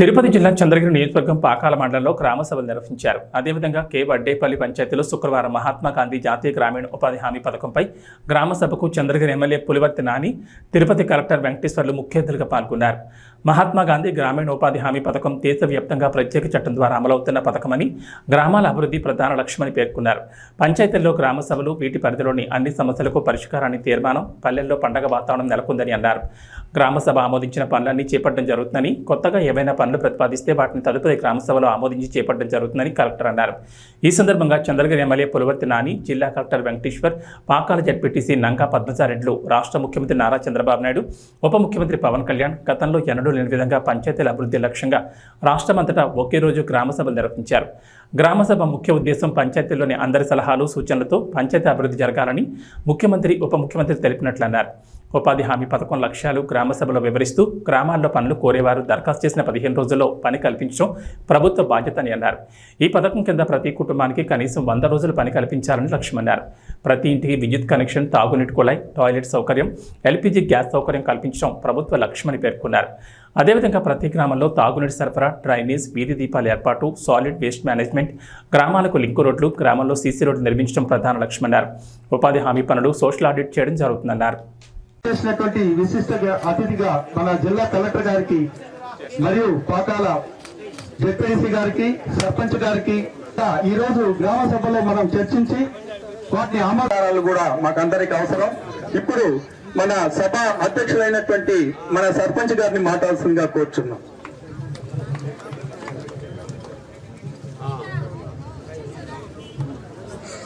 తిరుపతి జిల్లా చంద్రగిరి నియోజకవర్గం పాకాల మండలంలో గ్రామ సభలు నిర్వహించారు. అదేవిధంగా కే వడ్డేపల్లి పంచాయతీలో శుక్రవారం మహాత్మా గాంధీ జాతీయ గ్రామీణ ఉపాధి హామీ పథకంపై గ్రామ సభకు చంద్రగిరి ఎమ్మెల్యే పులివర్తి నాని తిరుపతి కలెక్టర్ వెంకటేశ్వర్లు ముఖ్య అతిథులుగా పాల్గొన్నారు. మహాత్మా గాంధీ గ్రామీణ ఉపాధి హామీ పథకం దేశవ్యాప్తంగా ప్రత్యేక చట్టం ద్వారా అమలవుతున్న పథకమని గ్రామాల అభివృద్ధి ప్రధాన లక్ష్యమని పేర్కొన్నారు. పంచాయతీల్లో గ్రామ సభలు వీటి పరిధిలోని అన్ని సమస్యలకు పరిష్కారాన్ని తీర్మానం పల్లెల్లో పండగ వాతావరణం నెలకొందని అన్నారు. గ్రామ సభ ఆమోదించిన పనులన్నీ చేపట్టడం జరుగుతుందని కొత్తగా ఏవైనా పనులు ప్రతిపాదిస్తే వాటిని తదుపరి గ్రామ సభలో ఆమోదించి చేపట్టడం జరుగుతుందని కలెక్టర్ అన్నారు. ఈ సందర్భంగా చంద్రగిరి ఎమ్మెల్యే పులవర్తి నాని జిల్లా కలెక్టర్ వెంకటేశ్వర్ పాకాల జడ్పీటీసీ నంకా పద్మచారెడ్లు రాష్ట్ర ముఖ్యమంత్రి నారా చంద్రబాబు నాయుడు ఉప ముఖ్యమంత్రి పవన్ కళ్యాణ్ గతంలో ఎన్నడూ లేని విధంగా పంచాయతీల అభివృద్ధి లక్ష్యంగా రాష్ట్రమంతటా ఒకే రోజు గ్రామసభలు నిర్వహించారు. గ్రామసభ ముఖ్య ఉద్దేశం పంచాయతీల్లోని అందరి సలహాలు సూచనలతో పంచాయతీ అభివృద్ధి జరగాలని ముఖ్యమంత్రి ఉప ముఖ్యమంత్రి తెలిపినట్లు అన్నారు ఉపాధి హామీ పథకం లక్ష్యాలు గ్రామసభలో వివరిస్తూ గ్రామాల్లో పనులు కోరేవారు దరఖాస్తు చేసిన పదిహేను రోజుల్లో పని కల్పించడం ప్రభుత్వ బాధ్యత అని అన్నారు. ఈ పథకం కింద ప్రతి కుటుంబానికి కనీసం వంద రోజులు పని కల్పించాలని లక్ష్యమన్నారు. ప్రతి ఇంటికి విద్యుత్ కనెక్షన్ తాగునీటి కుళాయి టాయిలెట్ సౌకర్యం ఎల్పిజి గ్యాస్ సౌకర్యం కల్పించడం ప్రభుత్వ లక్ష్యమని పేర్కొన్నారు. అదేవిధంగా ప్రతి గ్రామంలో తాగునీటి సరఫరా డ్రైనేజ్ వీధి దీపాల ఏర్పాటు సాలిడ్ వేస్ట్ మేనేజ్మెంట్ గ్రామాలకు లింకు రోడ్లు గ్రామంలో సీసీ రోడ్లు నిర్మించడం ప్రధాన లక్ష్యమన్నారు. ఉపాధి హామీ పనులు సోషల్ ఆడిట్ చేయడం జరుగుతుందన్నారు. చేసినటువంటి విశిష్ట అతిథిగా మన జిల్లా కలెక్టర్ గారికి మరియు పాకాల జెడ్పీసీ గారికి సర్పంచ్ గారికి ఈ రోజు గ్రామ సభలో మనం చర్చించి వాటి ఆమోదాలు కూడా మాకందరికి అవసరం. ఇప్పుడు మన సభ అధ్యక్షులైనటువంటి మన సర్పంచ్ గారిని మాట్లాడాల్సిందిగా కోరుచున్నాం.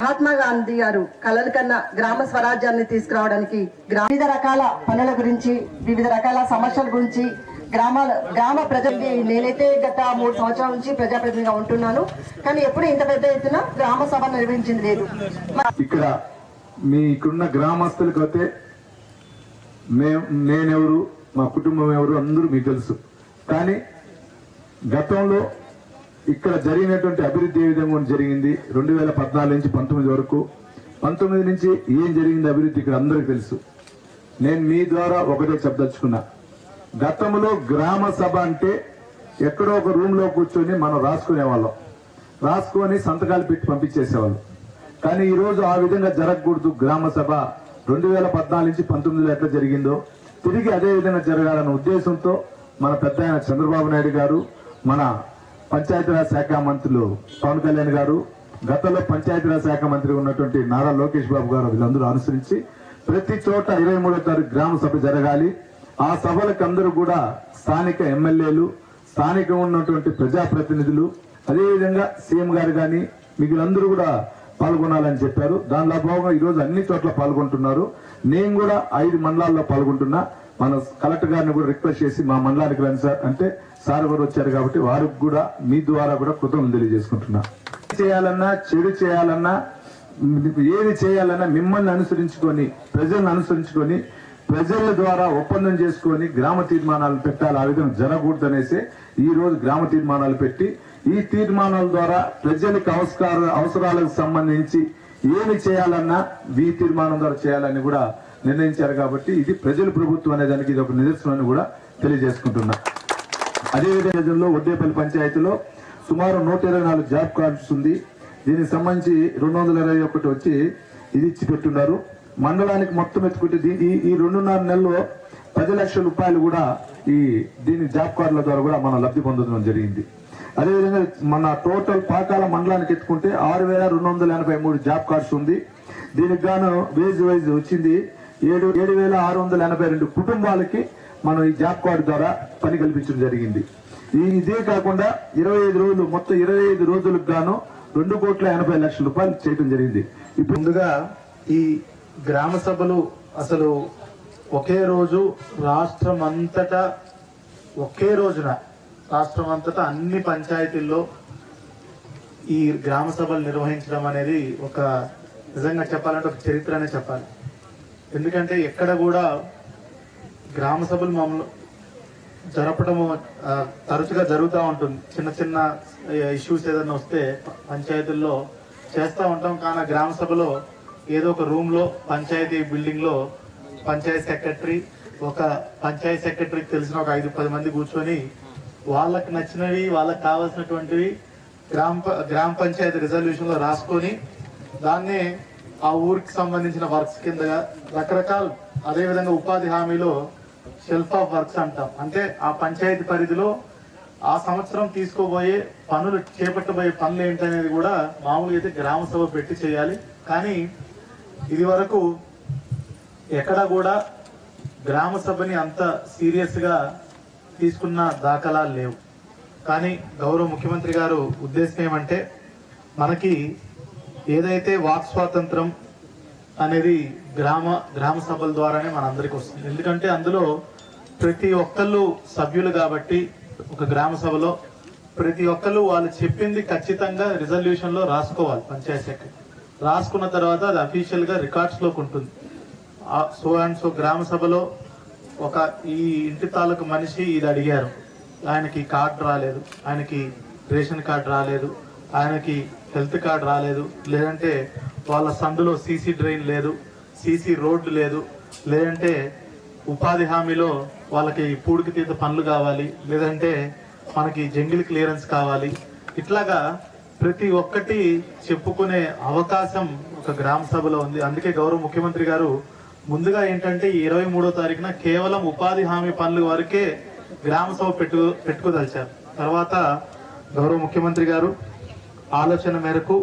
మహాత్మా గాంధీ గారు కలలు కన్నా గ్రామ స్వరాజ్యాన్ని తీసుకురావడానికి వివిధ రకాల పనుల గురించి వివిధ రకాల సమస్యల గురించి గ్రామాల గ్రామ ప్రజల్ని నేనైతే గత మూడు సంవత్సరాల నుంచి ప్రజాప్రతినిధిగా ఉంటున్నాను. కానీ ఎప్పుడు ఇంత పెద్ద ఎత్తున గ్రామ సభ నిర్వహించింది లేదు. ఇక్కడ మీ ఇక్కడున్న గ్రామస్తులకు అయితే మేము నేనెవరు మా కుటుంబం ఎవరు అందరూ మీకు తెలుసు. కానీ గతంలో ఇక్కడ జరిగినటువంటి అభివృద్ధి ఏ విధంగా జరిగింది? రెండు వేల పద్నాలుగు నుంచి పంతొమ్మిది వరకు. పంతొమ్మిది నుంచి ఏం జరిగింది అభివృద్ధి? ఇక్కడ అందరికీ తెలుసు. నేను మీ ద్వారా ఒకటే చెప్పదలుచుకున్నా. గతంలో గ్రామ సభ అంటే ఎక్కడో ఒక రూమ్లో కూర్చొని మనం రాసుకునే వాళ్ళం రాసుకొని సంతకాలు పెట్టి పంపించేసేవాళ్ళు. కానీ ఈరోజు ఆ విధంగా జరగకూడదు. గ్రామ సభ రెండు వేల పద్నాలుగు నుంచి పంతొమ్మిదిలో ఎట్లా జరిగిందో తిరిగి అదే విధంగా జరగాలన్న ఉద్దేశంతో మన పెద్ద ఆయన చంద్రబాబు నాయుడు గారు మన పంచాయతీరాజ్ శాఖ మంత్రులు పవన్ కళ్యాణ్ గారు గతంలో పంచాయతీరాజ్ శాఖ మంత్రి ఉన్నటువంటి నారా లోకేష్ బాబు గారు వీళ్ళందరూ అనుసరించి ప్రతి చోట ఇరవై మూడో తారీఖు గ్రామ సభ జరగాలి. ఆ సభలకు అందరూ కూడా స్థానిక ఎమ్మెల్యేలు స్థానికంగా ఉన్నటువంటి ప్రజాప్రతినిధులు అదేవిధంగా సీఎం గారు కానీ మిగిలినందరూ కూడా పాల్గొనాలని చెప్పారు. దానిలో భాగంగా ఈరోజు అన్ని చోట్ల పాల్గొంటున్నారు. నేను కూడా ఐదు మండలాల్లో పాల్గొంటున్నా. మన కలెక్టర్ గారిని కూడా రిక్వెస్ట్ చేసి మా మండలానికి రండి సార్ అంటే సార్ గారు వచ్చారు కాబట్టి వారికి కూడా మీ ద్వారా కూడా కృతజ్ఞతలు తెలియజేసుకుంటున్నా. చేయాలన్నా చెడు చేయాలన్నా ఏది చేయాలన్నా మిమ్మల్ని అనుసరించుకొని ప్రజలను అనుసరించుకొని ప్రజల ద్వారా ఒప్పందం చేసుకొని గ్రామ తీర్మానాలు పెట్టాలి ఆ విధంగా జరగకూడదు ఈ రోజు గ్రామ తీర్మానాలు పెట్టి ఈ తీర్మానాల ద్వారా ప్రజలకు అవసర అవసరాలకు సంబంధించి ఏమి చేయాలన్నా ఈ తీర్మానం ద్వారా చేయాలని కూడా నిర్ణయించారు కాబట్టి ఇది ప్రజల ప్రభుత్వం అనే దానికి ఇది ఒక నిదర్శనం కూడా తెలియజేసుకుంటున్నా. అదేవిధంగా ఒడ్డేపల్లి పంచాయతీలో సుమారు నూట ఇరవై నాలుగు జాబ్ కార్డ్స్ ఉంది. దీనికి సంబంధించి రెండు వందల ఇరవై ఒకటి వచ్చి ఇది ఇచ్చి పెట్టున్నారు మండలానికి మొత్తం ఎత్తుకుంటే ఈ ఈ రెండున్నర నెలల్లో పది లక్షల రూపాయలు కూడా ఈ దీని జాబ్ కార్డుల ద్వారా కూడా మనం లబ్ధి పొందడం జరిగింది. అదేవిధంగా మన టోటల్ పాకాల మండలానికి ఎత్తుకుంటే ఆరు వేల రెండు వందల ఎనభై మూడు జాబ్ కార్డ్స్ ఉంది. దీనికి గాను వేజ్ వైజ్ వచ్చింది. ఏడు ఏడు వేల ఆరు వందల ఎనభై రెండు కుటుంబాలకి మనం ఈ జాబ్ కార్డు ద్వారా పని కల్పించడం జరిగింది. ఈ ఇదే కాకుండా ఇరవై ఐదు రోజులు మొత్తం ఇరవై ఐదు రోజులకు గాను రెండు కోట్ల ఎనభై లక్షల రూపాయలు చేయడం జరిగింది. ఇప్పుడు ముందుగా ఈ గ్రామ సభలు అసలు ఒకే రోజు రాష్ట్రం అంతటా ఒకే రోజున రాష్ట్రం అంతటా అన్ని పంచాయతీల్లో ఈ గ్రామ సభలు నిర్వహించడం అనేది ఒక నిజంగా చెప్పాలంటే ఒక చరిత్ర అనే చెప్పాలి. ఎందుకంటే ఎక్కడ కూడా గ్రామ సభలు మామూలు జరపడము తరచుగా జరుగుతూ ఉంటుంది. చిన్న చిన్న ఇష్యూస్ ఏదైనా వస్తే పంచాయతీల్లో చేస్తూ ఉంటాం. కానీ గ్రామ సభలో ఏదో ఒక రూమ్లో పంచాయతీ బిల్డింగ్లో పంచాయతీ సెక్రటరీ ఒక పంచాయతీ సెక్రటరీకి తెలిసిన ఒక ఐదు పది మంది కూర్చొని వాళ్ళకి నచ్చినవి వాళ్ళకి కావాల్సినటువంటివి గ్రామ గ్రామ పంచాయతీ రిజల్యూషన్లో రాసుకొని దాన్నే ఆ ఊరికి సంబంధించిన వర్క్స్ కిందగా రకరకాల అదేవిధంగా ఉపాధి హామీలో షెల్ఫ్ ఆఫ్ వర్క్స్ అంటాం. అంటే ఆ పంచాయతీ పరిధిలో ఆ సంవత్సరం తీసుకోబోయే పనులు చేపట్టబోయే పనులు ఏంటనేది కూడా మామూలుగా అయితే గ్రామ సభ పెట్టి చేయాలి. కానీ ఇది వరకు ఎక్కడ కూడా గ్రామ సభని అంత సీరియస్గా తీసుకున్న దాఖలాలు లేవు. కానీ గౌరవ ముఖ్యమంత్రి గారు ఉద్దేశం ఏమంటే మనకి ఏదైతే వాక్ స్వాతంత్రం అనేది గ్రామ గ్రామ సభల ద్వారానే మనందరికీ వస్తుంది. ఎందుకంటే అందులో ప్రతి ఒక్కళ్ళు సభ్యులు కాబట్టి ఒక గ్రామ సభలో ప్రతి ఒక్కళ్ళు వాళ్ళు చెప్పింది ఖచ్చితంగా రిజల్యూషన్లో రాసుకోవాలి పంచాయత్ సెక్రటరీ రాసుకున్న తర్వాత అది అఫీషియల్గా రికార్డ్స్లోకి ఉంటుంది. సో అండ్ సో గ్రామ సభలో ఒక ఈ ఇంటి తాలూకు మనిషి ఇది అడిగారు. ఆయనకి కార్డు రాలేదు ఆయనకి రేషన్ కార్డు రాలేదు ఆయనకి హెల్త్ కార్డు రాలేదు లేదంటే వాళ్ళ సందులో సీసీ డ్రైన్ లేదు సీసీ రోడ్డు లేదు లేదంటే ఉపాధి హామీలో వాళ్ళకి పూడికి తీత పనులు కావాలి లేదంటే మనకి జంగిల్ క్లియరెన్స్ కావాలి. ఇట్లాగా ప్రతి ఒక్కటి చెప్పుకునే అవకాశం ఒక గ్రామ సభలో ఉంది. అందుకే గౌరవ ముఖ్యమంత్రి గారు ముందుగా ఏంటంటే ఈ ఇరవై మూడో తారీఖున కేవలం ఉపాధి హామీ పనుల వరకే గ్రామ సభ పెట్టు పెట్టుకోదలిచారు. తర్వాత గౌరవ ముఖ్యమంత్రి గారు ఆలోచన మేరకు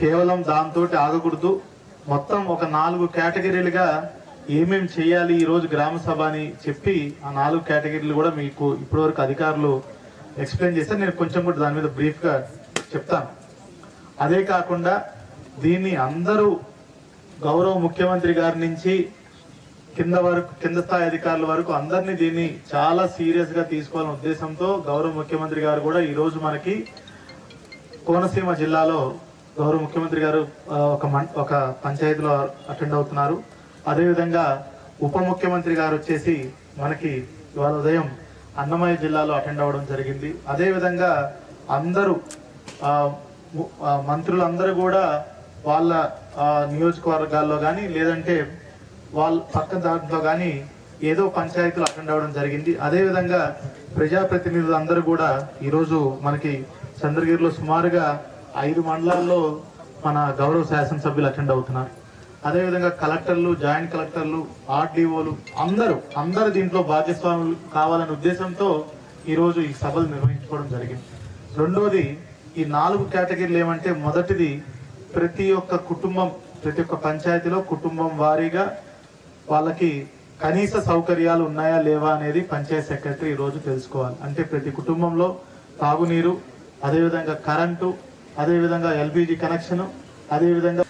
కేవలం దాంతో ఆగకూడదు. మొత్తం ఒక నాలుగు కేటగిరీలుగా ఏమేం చేయాలి ఈరోజు గ్రామ సభ అని చెప్పి ఆ నాలుగు కేటగిరీలు కూడా మీకు ఇప్పటివరకు అధికారులు ఎక్స్ప్లెయిన్ చేస్తే నేను కొంచెం కూడా దాని మీద బ్రీఫ్గా చెప్తాను. అదే కాకుండా దీన్ని అందరూ గౌరవ ముఖ్యమంత్రి గారి నుంచి కింద వరకు కింద స్థాయి అధికారుల వరకు అందరినీ దీన్ని చాలా సీరియస్గా తీసుకోవాలనే ఉద్దేశంతో గౌరవ ముఖ్యమంత్రి గారు కూడా ఈరోజు మనకి కోనసీమ జిల్లాలో గౌరవ ముఖ్యమంత్రి గారు ఒక మం- ఒక పంచాయతీలో అటెండ్ అవుతున్నారు. అదేవిధంగా ఉప ముఖ్యమంత్రి గారు వచ్చేసి మనకి ఇవాళ ఉదయం అన్నమయ్య జిల్లాలో అటెండ్ అవ్వడం జరిగింది. అదేవిధంగా అందరూ మంత్రులందరూ కూడా వాళ్ళ నియోజకవర్గాల్లో కానీ లేదంటే వాళ్ళ పక్క దాంట్లో కానీ ఏదో పంచాయతీలు అటెండ్ అవ్వడం జరిగింది. అదేవిధంగా ప్రజాప్రతినిధులు అందరూ కూడా ఈరోజు మనకి చంద్రగిరిలో సుమారుగా ఐదు మండలాల్లో మన గౌరవ శాసనసభ్యులు అటెండ్ అవుతున్నారు. అదేవిధంగా కలెక్టర్లు జాయింట్ కలెక్టర్లు ఆర్డీఓలు అందరూ అందరు దీంట్లో భాగస్వాములు కావాలనే ఉద్దేశంతో ఈరోజు ఈ సభలు నిర్వహించుకోవడం జరిగింది. రెండోది ఈ నాలుగు కేటగిరీలు ఏమంటే మొదటిది ప్రతి ఒక్క కుటుంబం ప్రతి ఒక్క పంచాయతీలో కుటుంబం వారీగా వాళ్ళకి కనీస సౌకర్యాలు ఉన్నాయా లేవా అనేది పంచాయత్ సెక్రటరీ ఈరోజు రోజు తెలుసుకోవాలి. అంటే ప్రతి కుటుంబంలో తాగునీరు అదేవిధంగా కరెంటు అదేవిధంగా ఎల్పిజి కనెక్షన్ అదేవిధంగా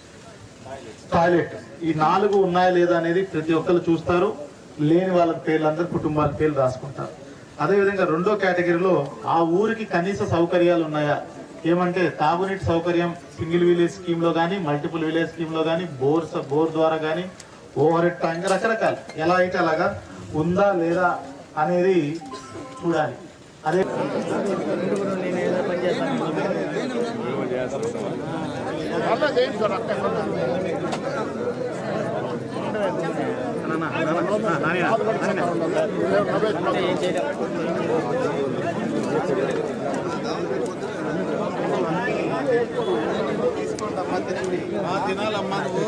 టాయిలెట్. ఈ నాలుగు ఉన్నాయా లేదా అనేది ప్రతి ఒక్కరు చూస్తారు. లేని వాళ్ళ పేర్లు అందరు కుటుంబాల పేర్లు రాసుకుంటారు. అదేవిధంగా రెండో కేటగిరీలో ఆ ఊరికి కనీస సౌకర్యాలు ఉన్నాయా ఏమంటే తాగునీటి సౌకర్యం సింగిల్ విలేజ్ స్కీమ్లో కానీ మల్టిపుల్ విలేజ్ స్కీమ్లో కానీ బోర్ బోర్ ద్వారా కానీ ఓవర్ హెడ్ ట్యాంక్ రకరకాలు. ఎలా అయితే అలాగా ఉందా లేదా అనేది చూడాలి. అదే ఏం తీసుకోండమ్మా తినండి. మా తినాలమ్మా నువ్వు.